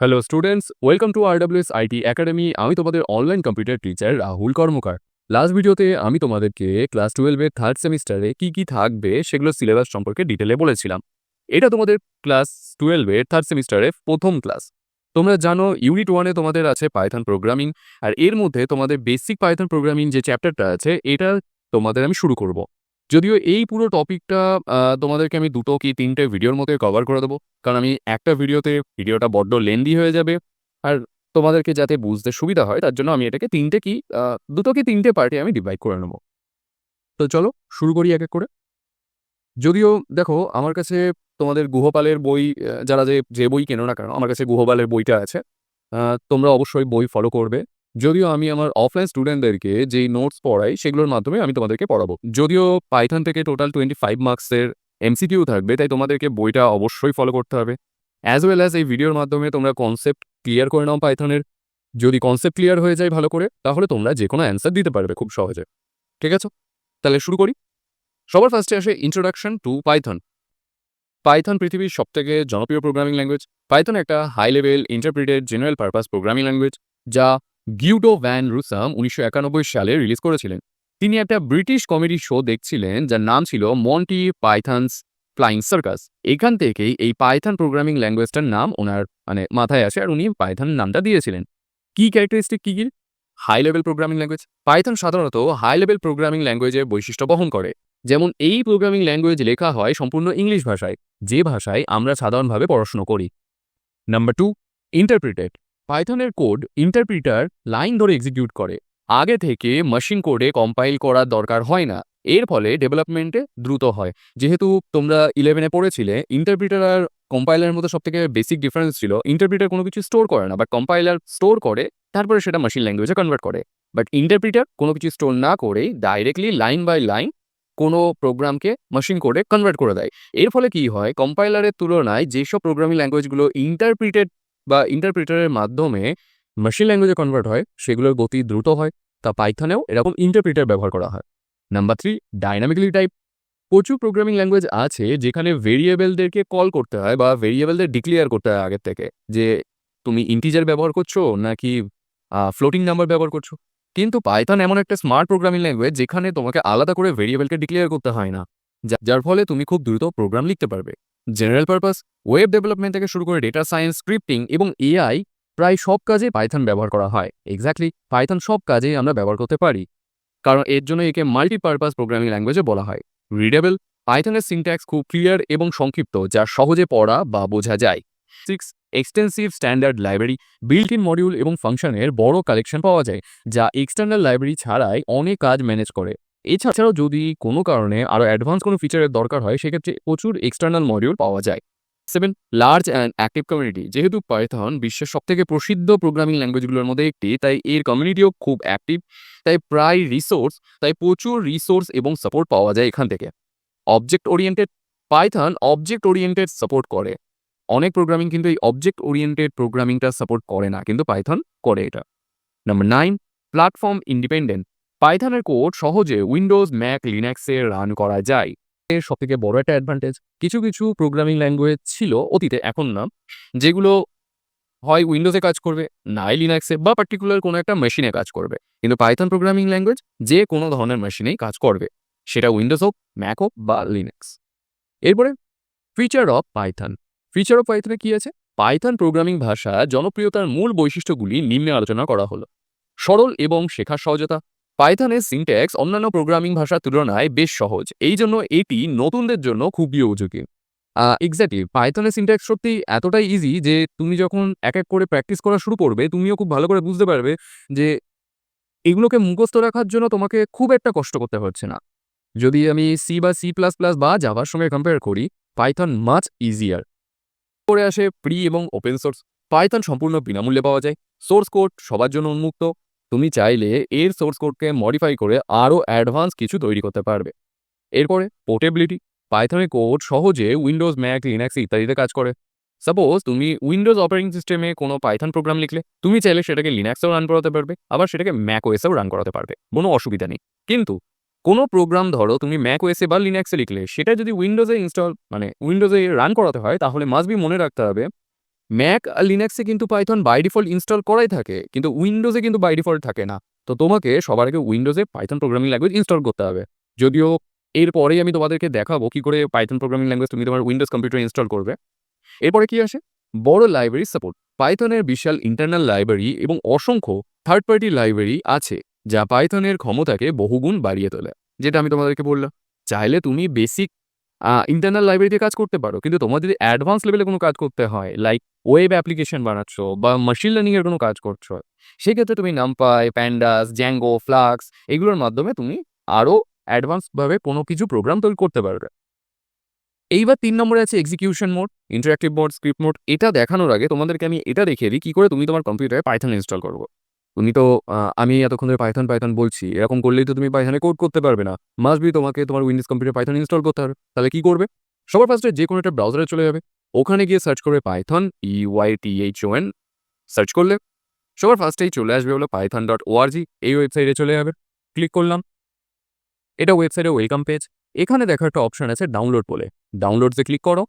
Hello students welcome to RWS IT academy আমি তোমাদের online computer teacher Rahul Karmakar. Last ভিডিওতে আমি তোমাদেরকে ক্লাস টুয়েলভের থার্ড সেমিস্টারে কি কি থাকবে সেগুলো সিলেবাস সম্পর্কে ডিটেলে বলেছিলাম। এটা তোমাদের ক্লাস টুয়েলভের থার্ড সেমিস্টারের প্রথম ক্লাস তোমরা জানো ইউনিট ওয়ানে তোমাদের আছে পাইথন প্রোগ্রামিং আর এর মধ্যে তোমাদের বেসিক পাইথন প্রোগ্রামিং যে চ্যাপ্টারটা আছে, এটা তোমাদের আমি শুরু করব। যদিও এই পুরো টপিকটা তোমাদেরকে আমি দুটো কি তিনটে ভিডিওর মধ্যে কভার করে দেবো। কারণ আমি একটা ভিডিওতে ভিডিওটা বড্ড লেন্দি হয়ে যাবে। আর তোমাদেরকে যাতে বুঝতে সুবিধা হয়, তার জন্য আমি এটাকে তিনটে কি দুটো কি তিনটে পার্টি আমি ডিভাইড করে নেব। তো চলো, শুরু করি এক এক করে। যদিও, দেখো, আমার কাছে তোমাদের গুহপালের বই যারা যে যে বই কেনো না কেন, আমার কাছে গুহপালের বইটা আছে। তোমরা অবশ্যই বই ফলো করবে। যদিও আমি আমার অফলাইন স্টুডেন্টদেরকে যেই নোটস পড়াই, সেগুলোর মাধ্যমে আমি তোমাদেরকে পড়াবো। যদিও পাইথন থেকে টোটাল টোয়েন্টি ফাইভ মার্কসের এমসিকিউ থাকবে, তাই তোমাদেরকে বইটা অবশ্যই ফলো করতে হবে। অ্যাজ ওয়েল অ্যাজ এই ভিডিওর মাধ্যমে তোমরা কনসেপ্ট ক্লিয়ার করে নাও পাইথনের যদি কনসেপ্ট ক্লিয়ার হয়ে যায় ভালো করে, তাহলে তোমরা যে কোনো অ্যান্সার দিতে পারবে খুব সহজে। ঠিক আছে? তাহলে শুরু করি। সবার ফার্স্টে আসে ইন্ট্রোডাকশন টু পাইথন পাইথন পৃথিবীর সবথেকে জনপ্রিয় প্রোগ্রামিং ল্যাঙ্গুয়েজ পাইথন একটা high level interpreted general purpose programming language যা গিউডো ভ্যান রুসাম উনিশশো একানব্বই সালে রিলিজ করেছিলেন। তিনি একটা ব্রিটিশ কমেডি শো দেখছিলেন, যার নাম ছিল মন্টি পাইথনস ফ্লাইং সার্কাস। এখান থেকেই এই পাইথান প্রোগ্রামিং ল্যাঙ্গুয়েজটার নাম ওনার মানে মাথায় আসে, আর উনি পাইথান নামটা দিয়েছিলেন। কি ক্যারেক্টারিস্টিক কী কী? High level programming language. Python সাধারণত হাই লেভেল প্রোগ্রামিং ল্যাঙ্গুয়েজের বৈশিষ্ট্য বহন করে। যেমন এই প্রোগ্রামিং ল্যাঙ্গুয়েজ লেখা হয় সম্পূর্ণ ইংলিশ ভাষায়, যে ভাষায় আমরা সাধারণভাবে পড়াশুনো করি। Number two, interpreted. পাইথনের code interpreter line ধরে এক্সিকিউট করে। আগে থেকে মেশিন কোডে কম্পাইল করার দরকার হয় না। এর ফলে ডেভেলপমেন্টে দ্রুত হয়। যেহেতু তোমরা ইলেভেনে পড়েছিলে ইন্টারপ্রিটার আর কম্পাইলারের মধ্যে সব থেকে বেসিক ডিফারেন্স ছিল ইন্টারপ্রিটার কোনো কিছু স্টোর করে না বাট কম্পাইলার স্টোর করে, তারপরে সেটা মেশিন ল্যাঙ্গুয়েজে কনভার্ট করে। বাট ইন্টারপ্রিটার কোনো কিছু স্টোর না করেই ডাইরেক্টলি লাইন বাই লাইন কোনো প্রোগ্রামকে মেশিন কোডে কনভার্ট করে দেয়। এর ফলে কি হয় কম্পাইলারের তুলনায় যেসব প্রোগ্রামিং ল্যাঙ্গুয়েজগুলো ইন্টারপ্রিটেড বা ইন্টারপ্রিটারের মাধ্যমে মেশিন ল্যাঙ্গুয়েজে কনভার্ট হয়, সেগুলোর গতি দ্রুত হয়, তা পাইথনেও এরকম ইন্টারপ্রিটার ব্যবহার করা হয়। নাম্বার থ্রি ডাইনামিক্যালি টাইপ প্রচুর প্রোগ্রামিং ল্যাঙ্গুয়েজ আছে যেখানে ভেরিয়েবলদেরকে কল করতে হয় বা ভেরিয়েবলদের ডিক্লেয়ার করতে হয় আগের থেকে, যে তুমি ইন্টিজার ব্যবহার করছ নাকি ফ্লোটিং নাম্বার ব্যবহার করছ। কিন্তু পাইথন এমন একটা স্মার্ট প্রোগ্রামিং ল্যাঙ্গুয়েজ যেখানে তোমাকে আলাদা করে ভেরিয়েবলকে ডিক্লেয়ার করতে হয় না যার ফলে তুমি খুব দ্রুত প্রোগ্রাম লিখতে পারবে। জেনারেল পারপাস ওয়েব ডেভেলপমেন্ট থেকে শুরু করে ডেটা সায়েন্স স্ক্রিপ্টিং এবং এআই প্রায় সব কাজে পাইথন ব্যবহার করা হয়। এক্স্যাক্টলি পাইথন সব কাজেই আমরা ব্যবহার করতে পারি। কারণ এর জন্য একে মাল্টিপারপাস প্রোগ্রামিং ল্যাঙ্গুয়েজে বলা হয়। রিডেবল পাইথনের সিনট্যাক্স খুব ক্লিয়ার এবং সংক্ষিপ্ত, যা সহজে পড়া বা বোঝা যায়। Six extensive standard library built in module এবং ফাংশনের বড় কালেকশন পাওয়া যায়, যা এক্সটার্নাল লাইব্রেরি ছাড়াই অনেক কাজ ম্যানেজ করে। এছাড়াও যদি কোনো কারণে আরও অ্যাডভান্স কোনো ফিচারের দরকার হয়, সেক্ষেত্রে প্রচুর এক্সটার্নাল মডিউল পাওয়া যায়। Seven large and active community যেহেতু পাইথন বিশ্বের সবথেকে প্রসিদ্ধ প্রোগ্রামিং ল্যাঙ্গুয়েজগুলোর মধ্যে একটি, তাই এর কমিউনিটিও খুব অ্যাক্টিভ তাই প্রায় রিসোর্স তাই প্রচুর রিসোর্স এবং সাপোর্ট পাওয়া যায় এখান থেকে। Object oriented Python object oriented support করে। অনেক প্রোগ্রামিং কিন্তু এই অবজেক্ট ওরিয়েন্টেড প্রোগ্রামিংটা সাপোর্ট করে না, কিন্তু পাইথন করে এটা। নাম্বার নাইন প্ল্যাটফর্ম ইন্ডিপেন্ডেন্ট পাইথনের কোড সহজে উইন্ডোজ, ম্যাক, লিনাক্সে রান করা যায়। এর সব থেকে বড় একটা অ্যাডভান্টেজ কিছু কিছু প্রোগ্রামিং ল্যাঙ্গুয়েজ ছিল অতীতে, এখন না, যেগুলো হয় উইন্ডোজে কাজ করবে, নাই লিনাক্সে বা পার্টিকুলার কোনো একটা মেশিনে কাজ করবে। কিন্তু পাইথন প্রোগ্রামিং ল্যাঙ্গুয়েজ যে কোনো ধরনের মেশিনেই কাজ করবে। সেটা উইন্ডোজ হোক, ম্যাক হোক বা লিনাক্স। এরপরে feature of Python feature of পাইথনে কি আছে? পাইথন প্রোগ্রামিং ভাষা জনপ্রিয়তার মূল বৈশিষ্ট্যগুলি নিম্নে আলোচনা করা হলো। সরল এবং শেখার সহজতা। পাইথনের সিনট্যাক্স অন্যান্য প্রোগ্রামিং ভাষার তুলনায় বেশ সহজ। এই জন্য এটি নতুনদের জন্য খুবই উপযোগী। এক্স্যাক্টলি পাইথনের সিনট্যাক্স সত্যি এতটাই ইজি যে তুমি যখন এক এক করে প্র্যাকটিস করা শুরু করবে, তুমিও খুব ভালো করে বুঝতে পারবে যে এগুলোকে মুখস্থ রাখার জন্য তোমাকে খুব একটা কষ্ট করতে হচ্ছে না। যদি আমি সি বা সি প্লাস প্লাস বা জাভার সঙ্গে কম্পেয়ার করি পাইথন মাচ ইজিয়ার পরে আসে ফ্রি এবং ওপেন সোর্স পাইথন সম্পূর্ণ বিনামূল্যে পাওয়া যায়। সোর্স কোড সবার জন্য উন্মুক্ত। তুমি চাইলে এর সোর্স কোডকে মডিফাই করে আরও অ্যাডভান্স কিছু তৈরি করতে পারবে। এরপরে পোর্টেবিলিটি পাইথনের কোড সহজে উইন্ডোজ ম্যাক লিনাক্স ইত্যাদিতে কাজ করে। সাপোজ তুমি উইন্ডোজ অপারেটিং সিস্টেমে কোনো পাইথন প্রোগ্রাম লিখলে, তুমি চাইলে সেটাকে লিনাক্সেও রান করাতে পারবে, আবার সেটাকে ম্যাক ওয়েসেও রান করাতে পারবে, কোনো অসুবিধা নেই। কিন্তু কোনো প্রোগ্রাম ধরো তুমি ম্যাক ওয়েসে বা লিনাক্সে লিখলে, সেটা যদি উইন্ডোজে ইনস্টল মানে উইন্ডোজে রান করাতে হয়, তাহলে মাস্ট বি মনে রাখতে হবে ম্যাক আর লিনাক্সে কিন্তু পাইথন বাই ডিফল্ট ইনস্টল করাই থাকে, কিন্তু উইন্ডোজে কিন্তু বাই ডিফল্ট থাকে না। তো তোমাকে সবার আগে উইন্ডোজে পাইথন প্রোগ্রামিং ল্যাঙ্গুয়েজ ইনস্টল করতে হবে। যদিও এরপরেই আমি তোমাদেরকে দেখাবো কি করে পাইথন প্রোগ্রামিং ল্যাঙ্গুয়েজ তুমি তোমার উইন্ডোজ কম্পিউটার ইনস্টল করবে। এরপরে কি আসে? বড় লাইব্রেরি সাপোর্ট পাইথনের বিশাল ইন্টারনাল লাইব্রেরি এবং অসংখ্য থার্ড পার্টি লাইব্রেরি আছে, যা পাইথনের ক্ষমতাকে বহুগুণ বাড়িয়ে তোলে। যেটা আমি তোমাদেরকে বললাম। চাইলে তুমি বেসিক ইন্টারনাল লাইব্রেরিতে কাজ করতে পারো, কিন্তু তোমার যদি অ্যাডভান্স লেভেলে কোনো কাজ করতে হয়। লাইক ওয়েব অ্যাপ্লিকেশন বানাচ্ছ বা মেশিন লার্নিং এর কোনো কাজ করছ। সেক্ষেত্রে তুমি নামপাই প্যান্ডাস জ্যাঙ্গো ফ্লাক্স এগুলোর মাধ্যমে তুমি আরও অ্যাডভান্সভাবে কোনো কিছু প্রোগ্রাম তৈরি করতে পারবে। এইবার তিন নম্বরে আছে execution mode interactive mode script mode এটা দেখানোর আগে তোমাদেরকে আমি এটা দেখিয়ে দিই, কী করে তুমি তোমার কম্পিউটারে পাইথন ইনস্টল করব। তুমি তো আমি এতক্ষণ ধরে পাইথন পাইথন বলছি। এরকম করলেই তো তুমি পাইথনে কোড করতে পারবে না। মাস্ট বি তোমাকে তোমার উইন্ডোজ কম্পিউটার পাইথন ইনস্টল করতে হবে। তাহলে কি করবে? সবার ফার্স্টে যে কোনো একটা ব্রাউজারে চলে যাবে। ওখানে গিয়ে সার্চ করবে Python E Y T H O N search করলে সবার ফার্স্টেই চলে আসবে হলো পাইথন ডট ওআরজি এই ওয়েবসাইটে চলে যাবে। ক্লিক করলাম। এটা ওয়েবসাইটে ওয়েলকাম পেজ এখানে দেখা একটা অপশন আছে ডাউনলোড বলে। ডাউনলোডসে ক্লিক করো।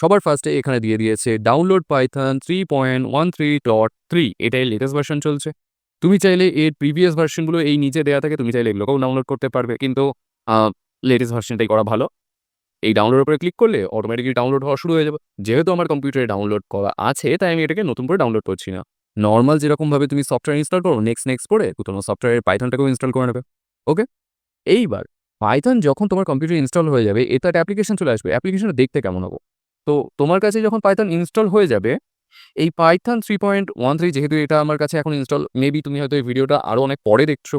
সবার ফার্স্টে এখানে দিয়ে দিয়েছে download Python three point one three dot three এটাই লেটেস্ট ভার্সন চলছে। তুমি চাইলে এর প্রিভিয়াস ভার্সনগুলো এই নিচে দেওয়া থাকে, তুমি চাইলে এগুলোকেও ডাউনলোড করতে পারবে, কিন্তু লেটেস্ট ভার্সনটাই করা ভালো। এই ডাউনলোড উপরে ক্লিক করলে অটোমেটিকলি ডাউনলোড হওয়া শুরু হয়ে যাবে। যেহেতু আমার কম্পিউটারে ডাউনলোড করা আছে, তাই আমি এটাকে নতুন করে ডাউনলোড করছি না। নর্মাল যেরকমভাবে তুমি সফটওয়্যার ইনস্টল করো নেক্সট নেক্সট করে তোমার সফটওয়্যারের পাইথনটাকেও ইনস্টল করে নেবে। ওকে এইবার পাইথন যখন তোমার কম্পিউটার ইনস্টল হয়ে যাবে, এতে একটা অ্যাপ্লিকেশন চলে আসবে। অ্যাপ্লিকেশনটা দেখতে কেমন হবে? তো তোমার কাছে যখন পাইথন ইনস্টল হয়ে যাবে, এই Python three point one three যেহেতু এটা আমার কাছে এখন ইনস্টল মেবি তুমি হয়তো এই ভিডিওটা আরও অনেক পরে দেখছ,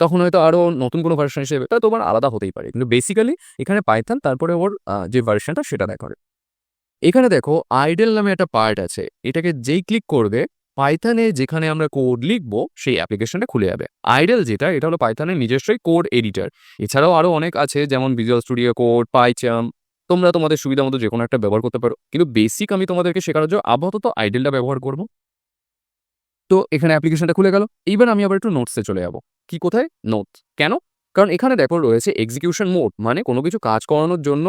তখন হয়তো আরও নতুন কোনো ভার্সন হিসেবে, তা তোমার আলাদা হতেই পারে। কিন্তু বেসিক্যালি এখানে পাইথন তারপরে ওর যে ভার্সনটা সেটা দেখাবে। এখানে দেখো আইডেল নামে একটা পার্ট আছে, এটাকে যেই ক্লিক করবে পাইথনে যেখানে আমরা কোড লিখব, সেই অ্যাপ্লিকেশনটা খুলে যাবে। আইডেল যেটা, এটা হলো পাইথনের নিজস্বই কোড এডিটর এছাড়াও আরও অনেক আছে, যেমন ভিজুয়াল স্টুডিও কোড পাইচাম তোমরা তোমাদের সুবিধা মতো যে কোনো একটা ব্যবহার করতে পারো। কিন্তু বেসিক আমি তোমাদেরকে শেখানোর জন্য আপাতত আইডেলটা ব্যবহার করব। তো এখানে অ্যাপ্লিকেশনটা খুলে গেল। এইবার আমি আবার একটু নোটসে চলে যাব। কি কোথায়? নোটস কেন? কারণ এখানে দেখো রয়েছে এক্সিকিউশন মোড মানে কোনো কিছু কাজ করানোর জন্য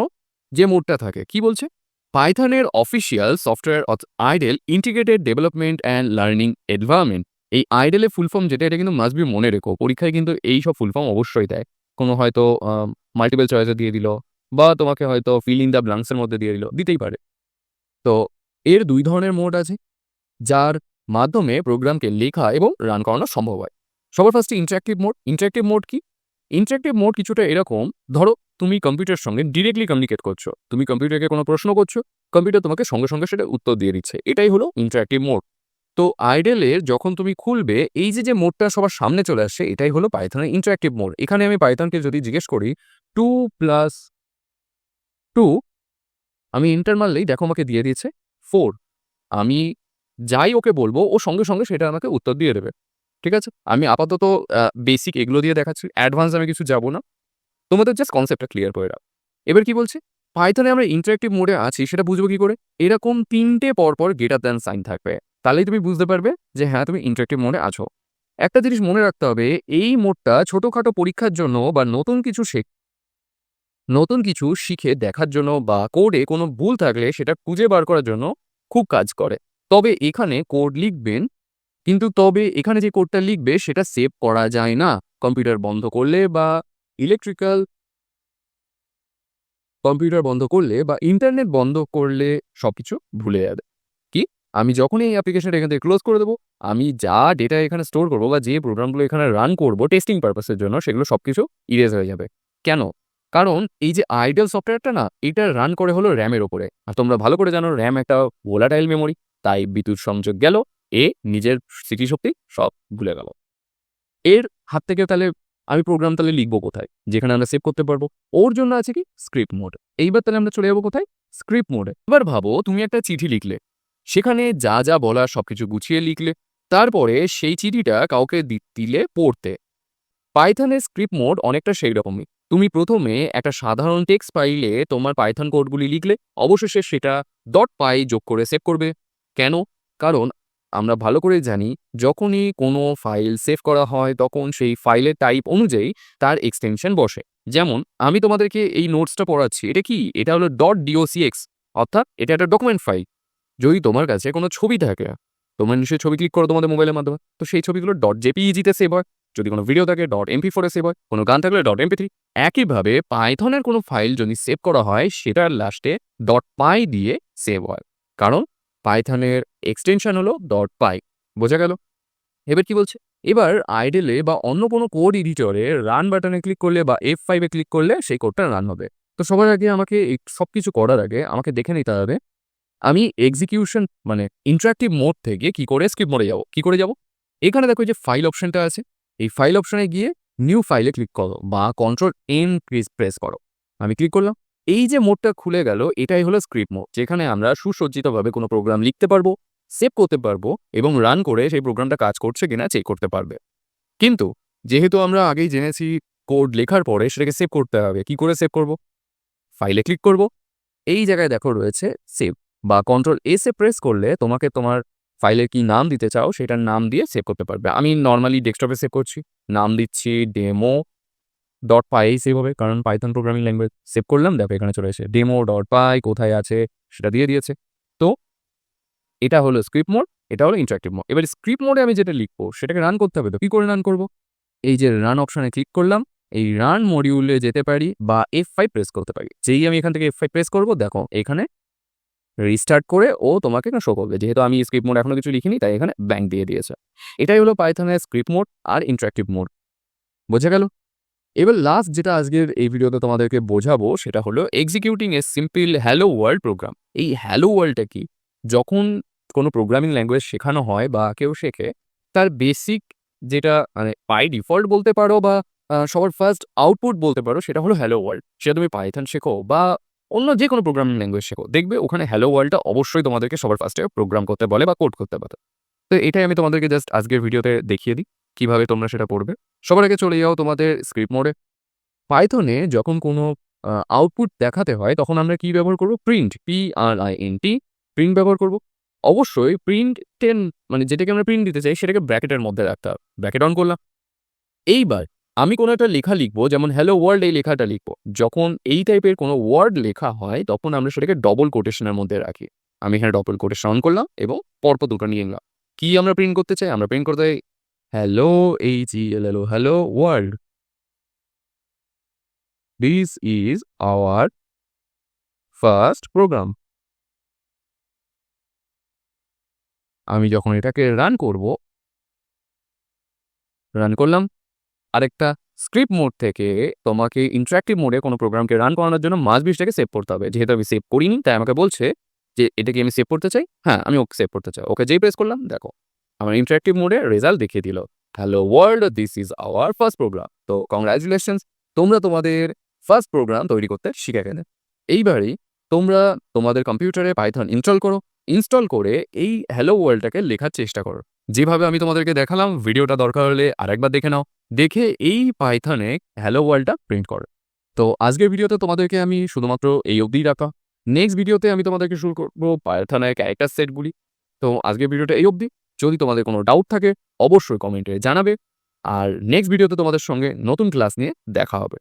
যে মোডটা থাকে। কি বলছে? পাইথনের official software IDLE integrated development and learning environment এই আইডেলের ফুল ফর্ম যেটা, এটা কিন্তু মাস্ট বি মনে রেখো। পরীক্ষায় কিন্তু এই সব ফুল ফর্ম অবশ্যই দেয়। কোনো হয়তো মাল্টিপল চয়েসে দিয়ে দিল। বা তোমাকে হয়তো ফিল ইন দ্য ব্লাঙ্কসের মধ্যে দিয়ে দিল, দিতেই পারে। তো এর দুই ধরনের মোড আছে, যার মাধ্যমে প্রোগ্রামকে লেখা এবং রান করানো সম্ভব হয়। সবার ফার্স্টে ইন্টারাক্টিভ মোড ইন্টারাক্টিভ মোড কি? ইন্টারাক্টিভ মোড কিছুটা এরকম, ধরো তুমি কম্পিউটার সঙ্গে ডিরেক্টলি কমিউনিকেট করছ, তুমি কম্পিউটারকে কোনো প্রশ্ন করছ কম্পিউটার তোমাকে সঙ্গে সঙ্গে সেটা উত্তর দিয়ে দিচ্ছে। এটাই হলো ইন্টারাক্টিভ মোড তো আইডেলের যখন তুমি খুলবে, এই যে যে মোডটা সবার সামনে চলে আসছে, এটাই হলো পাইথনের ইন্টারাক্টিভ মোড এখানে আমি পাইথনকে যদি জিজ্ঞেস করি টু প্লাস টু আমি ইন্টার মারলেই দেখো আমাকে দিয়ে দিয়েছে। ফোর আমি যাই ওকে বলব, ও সঙ্গে সঙ্গে সেটা আমাকে উত্তর দিয়ে দেবে। ঠিক আছে? আমি আপাতত বেসিক এগুলো দিয়ে দেখাচ্ছি। অ্যাডভান্স আমি কিছু যাব না। তোমাদের জাস্ট কনসেপ্টটা ক্লিয়ার করে রাখ এবার কি বলছে? পাইথনে আমরা ইন্টারাক্টিভ মোডে আছি, সেটা বুঝব কি করে? এরকম তিনটে পরপর গেটার দ্যান সাইন থাকবে। তাহলেই তুমি বুঝতে পারবে যে হ্যাঁ তুমি ইন্টারাক্টিভ মোডে আছো। একটা জিনিস মনে রাখতে হবে, এই মোডটা ছোটোখাটো পরীক্ষার জন্য বা নতুন কিছু শেখ নতুন কিছু শিখে দেখার জন্য বা কোডে কোনো ভুল থাকলে সেটা খুঁজে বার করার জন্য খুব কাজ করে। তবে এখানে কোড লিখবেন, কিন্তু তবে এখানে যে কোডটা লিখবে সেটা সেভ করা যায় না। কম্পিউটার বন্ধ করলে বা ইলেকট্রিক্যাল কম্পিউটার বন্ধ করলে বা ইন্টারনেট বন্ধ করলে সবকিছু ভুলে যাবে। কি? আমি যখনই এই অ্যাপ্লিকেশনটা এখান থেকে ক্লোজ করে দেবো, আমি যা ডেটা এখানে স্টোর করব বা যে প্রোগ্রামগুলো এখানে রান করব টেস্টিং পারপাসের জন্য, সেগুলো সব কিছু ইরেজ হয়ে যাবে। কেন? কারণ এই যে আইডেল সফটওয়্যারটা না, এটা রান করে হলো র্যামের ওপরে। আর তোমরা ভালো করে জানো, র্যাম একটা ভোলাটাইল মেমোরি তাই বিদ্যুৎ সংযোগ গেল, এ নিজের স্মৃতিশক্তি সব ভুলে গেল। এর হাত থেকে তাহলে আমি প্রোগ্রাম তাহলে লিখব কোথায়? যেখানে আমরা সেভ করতে পারব। ওর জন্য আছে কি? স্ক্রিপ্ট মোড এইবার তাহলে আমরা চলে যাব কোথায়? স্ক্রিপ্ট মোডে এবার ভাবো, তুমি একটা চিঠি লিখলে। সেখানে যা যা বলা সবকিছু গুছিয়ে লিখলে। তারপরে সেই চিঠিটা কাউকে দিলে পড়তে। পাইথনের স্ক্রিপ্ট মোড অনেকটা সেই রকমই তুমি প্রথমে একটা সাধারণ টেক্সট ফাইলে তোমার পাইথন কোডগুলি লিখলে অবশেষে সেটা ডট পাই যোগ করে সেভ করবে। কেন? কারণ আমরা ভালো করে জানি যখনই কোনো ফাইল সেভ করা হয় তখন সেই ফাইলের টাইপ অনুযায়ী তার এক্সটেনশন বসে। যেমন, আমি তোমাদেরকে এই নোটসটা পড়াচ্ছি, এটা কি? এটা হলো ডট ডিওসিএক্স অর্থাৎ এটা একটা ডকুমেন্ট ফাইল যদি তোমার কাছে কোনো ছবি থাকে, তোমরা নিশ্চয়ই ছবি ক্লিক করো তোমাদের মোবাইলের মাধ্যমে, তো সেই ছবিগুলো ডট জেপিইজিতে সেভ হয়। যদি কোনো ভিডিও থাকে ডট এমপি ফোরে সেভ হয়, কোনো গান থাকলে ডট এমপি থ্রি একইভাবে পাইথনের কোনো ফাইল যদি সেভ করা হয়, সেটার লাস্টে ডট পাই দিয়ে সেভ হয়। কারণ পাইথনের এক্সটেনশন হলো ডট পাই বোঝা গেল? এবার কি বলছে? এবার আইডেলে বা অন্য কোনো কোড এডিটরে রান বাটনে ক্লিক করলে বা এফ ফাইভে ক্লিক করলে সেই কোডটা রান হবে। তো সবার আগে আমাকে সব কিছু করার আগে আমাকে দেখে নিতে হবে, আমি এক্সিকিউশন মানে ইন্টারাক্টিভ মোড থেকে কি করে স্ক্রিপ্ট মোডে যাব? কি করে যাব? এখানে দেখো যে ফাইল অপশনটা আছে। এই ফাইল অপশনে গিয়ে নিউ ফাইলে ক্লিক করো বা কন্ট্রোল এন প্রেস করো। আমি ক্লিক করলাম। এই যে মোডটা খুলে গেল, এটাই হলো স্ক্রিপ্ট মোড যেখানে আমরা সুসজ্জিতভাবে কোনো প্রোগ্রাম লিখতে পারব সেভ করতে পারব এবং রান করে সেই প্রোগ্রামটা কাজ করছে কিনা চেক করতে পারবে। কিন্তু যেহেতু আমরা আগেই জেনেছি কোড লেখার পরে সেটাকে সেভ করতে হবে, কি করে সেভ করব? ফাইলে ক্লিক করব। এই জায়গায় দেখো রয়েছে সেভ বা কন্ট্রোল এসে প্রেস করলে তোমাকে তোমার ফাইলের কি নাম দিতে চাও, সেটার নাম দিয়ে সেভ করতে পারবে। আমি নর্মালি ডেস্কটপে সেভ করছি। নাম দিচ্ছি ডেমো ডট পাই সেভ হবে। কারণ পাইথন প্রোগ্রামিং ল্যাঙ্গুয়েজ সেভ করলাম, দেখো এখানে চলে এসে ডেমো ডট পাই কোথায় আছে, সেটা দিয়ে দিয়েছে। তো, এটা হলো স্ক্রিপ্ট মোড এটা হলো ইন্টারাক্টিভ মোড এবার স্ক্রিপ্ট মোডে আমি যেটা লিখব, সেটাকে রান করতে হবে তো, কী করে রান করব? এই যে রান অপশনে ক্লিক করলাম, এই রান মডিউলে যেতে পারি বা এফ ফাইভ প্রেস করতে পারি। যেই আমি এখান থেকে এফ ফাইভ প্রেস করব, দেখো এখানে রিস্টার্ট করে ও তোমাকে শো করবে। যেহেতু আমি স্ক্রিপ্ট মোড এখনও কিছু লিখিনি, তাই এখানে ব্যাঙ্ক দিয়ে দিয়েছে। এটাই হলো পাইথনের স্ক্রিপ্ট মোড আর ইন্টারাক্টিভ মোড বোঝা গেল? এবার লাস্ট যেটা আজকের এই ভিডিওতে তোমাদেরকে বোঝাবো, সেটা হলো executing a simple hello world program এই হ্যালো ওয়ার্ল্ডটা কি? যখন কোনো প্রোগ্রামিং ল্যাঙ্গুয়েজ শেখানো হয় বা কেউ শেখে, তার বেসিক যেটা মানে বাই ডিফল্ট বলতে পারো বা সবার ফার্স্ট আউটপুট বলতে পারো, সেটা হলো হ্যালো ওয়ার্ল্ড সেটা তুমি পাইথন শেখো বা অন্য যে কোনো প্রোগ্রামিং ল্যাঙ্গুয়েজ শেখো। দেখবে ওখানে হ্যালো ওয়ার্ল্ডটা অবশ্যই তোমাদেরকে সবার ফার্স্টে প্রোগ্রাম করতে বলে বা কোড করতে বলে। তো এটাই আমি তোমাদেরকে জাস্ট আজকের ভিডিওতে দেখিয়ে দিই, কীভাবে তোমরা সেটা পড়বে সবার আগে চলে যাও তোমাদের স্ক্রিপ্ট মোডে পাইথনে যখন কোনো আউটপুট দেখাতে হয়, তখন আমরা কি ব্যবহার করব? Print P R I N T print ব্যবহার করব। অবশ্যই প্রিন্ট টেন মানে যেটাকে আমরা প্রিন্ট দিতে চাই, সেটাকে ব্র্যাকেটের মধ্যে রাখতে হবে। ব্র্যাকেট অন করলাম। এইবার আমি কোনো একটা লেখা লিখব, যেমন হ্যালো ওয়ার্ল্ড এই লেখাটা লিখব। যখন এই টাইপের কোনো ওয়ার্ড লেখা হয়, তখন আমরা সেটাকে ডবল কোটেশনের মধ্যে রাখি। আমি এখানে ডবল কোটেশন অন করলাম এবং পরপর দুটো নিয়ে নিলাম। কি আমরা প্রিন্ট করতে চাই? আমরা প্রিন্ট করতে hello H E L L hello world this is our first program আমি যখন এটাকে রান করব রান করলাম আরেকটা স্ক্রিপ্ট মোড থেকে তোমাকে ইন্টারাক্টিভ মোডে কোনো প্রোগ্রামকে রান করানোর জন্য মাস বিশটাকে সেভ করতে হবে। যেহেতু আমি সেভ করিনি, তাই আমাকে বলছে যে, এটাকে আমি সেভ করতে চাই? হ্যাঁ আমি ওকে সেভ করতে চাই। ওকে যেই প্রেস করলাম, দেখো, আমার ইন্টারাক্টিভ মোডে রেজাল্ট দেখিয়ে দিল। Hello world this is our first program তো কংগ্রাচুলেশনস তোমরা তোমাদের ফার্স্ট প্রোগ্রাম তৈরি করতে শিখে গেলে। এইবারই তোমরা তোমাদের কম্পিউটারে পাইথন ইনস্টল করো। ইনস্টল করে এই হ্যালো ওয়ার্ল্ডটাকে লেখার চেষ্টা করো। যেভাবে আমি তোমাদেরকে দেখালাম, ভিডিওটা দরকার হলে আরেকবার দেখে নাও। দেখে এই পাইথনে হ্যালো ওয়ার্ল্ডটা প্রিন্ট করো। তো আজকের ভিডিওতে তোমাদেরকে আমি শুধুমাত্র এই অবধিই রাখা। নেক্সট ভিডিওতে আমি তোমাদেরকে শুরু করব পাইথনের ক্যারেক্টার সেটগুলি তো আজকের ভিডিওটা এই অবধি। যদি তোমাদের কোনো ডাউট থাকে, অবশ্যই কমেন্টে জানাবে। আর নেক্সট ভিডিওতে তোমাদের সঙ্গে নতুন ক্লাস নিয়ে দেখা হবে।